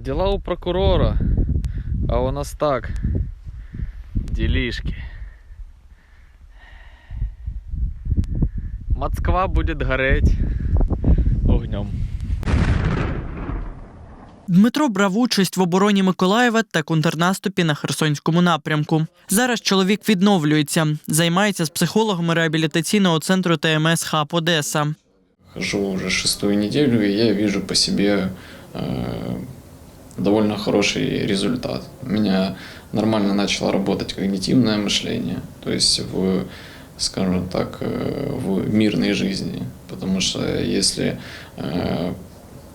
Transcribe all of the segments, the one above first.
Дела у прокурора, а у нас так. Делишки. Москва будет гореть огнем. Дмитро брав участь в обороні Миколаєва та контрнаступі на Херсонському напрямку. Зараз чоловік відновлюється, займається з психологами реабілітаційного центру ТМС ХАП Одеса. Хожу уже шестую неделю, и я вижу по себе э, довольно хороший результат. У меня нормально начало работать когнитивное мышление, то есть в, скажем так, э, в мирной жизни. Потому что если э,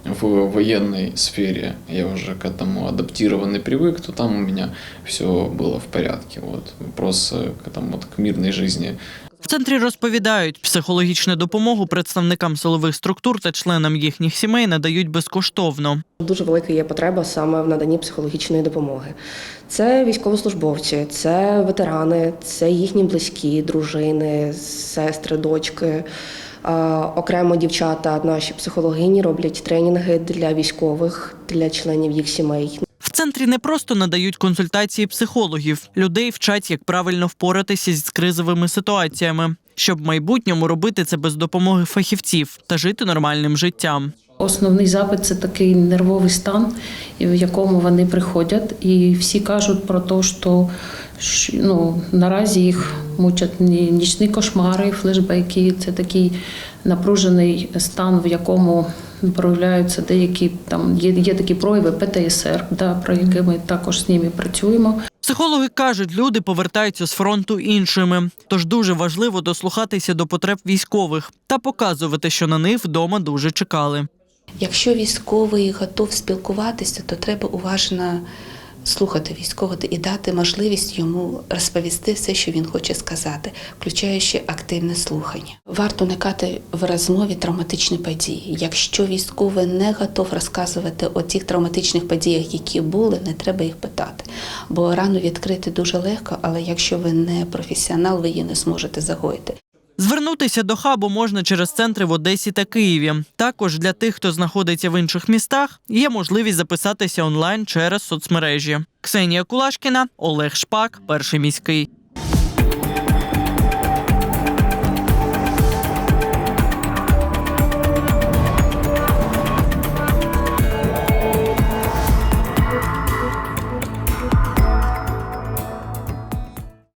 в военной сфере я уже к этому адаптирован и привык, то там у меня все было в порядке. Вот. Вопрос э, к, этому, вот, к мирной жизни В центрі розповідають, психологічну допомогу представникам силових структур та членам їхніх сімей надають безкоштовно. Дуже велика є потреба саме в наданні психологічної допомоги. Це військовослужбовці, це ветерани, це їхні близькі, дружини, сестри, дочки. Окремо дівчата, наші психологині роблять тренінги для військових, для членів їх сімей. Центрі не просто надають консультації психологів, людей вчать, як правильно впоратися з кризовими ситуаціями, щоб в майбутньому робити це без допомоги фахівців та жити нормальним життям. Основний запит це такий нервовий стан, в якому вони приходять, і всі кажуть про те, що ну, наразі їх мучать нічні кошмари, флешбеки. Це такий напружений стан, в якому проявляються деякі там є, є такі прояви ПТСР, да, про які ми також з ними працюємо. Психологи кажуть, люди повертаються з фронту іншими, тож дуже важливо дослухатися до потреб військових та показувати, що на них вдома дуже чекали. Якщо військовий готов спілкуватися, то треба уважно слухати військового і дати можливість йому розповісти все, що він хоче сказати, включаючи активне слухання. Варто уникати в розмові травматичні події. Якщо військовий не готов розказувати о тих травматичних подіях, які були, не треба їх питати. Бо рану відкрити дуже легко, але якщо ви не професіонал, ви її не зможете загоїти. Звернутися до хабу можна через центри в Одесі та Києві. Також для тих, хто знаходиться в інших містах, є можливість записатися онлайн через соцмережі. Ксенія Кулашкіна, Олег Шпак, перший міський.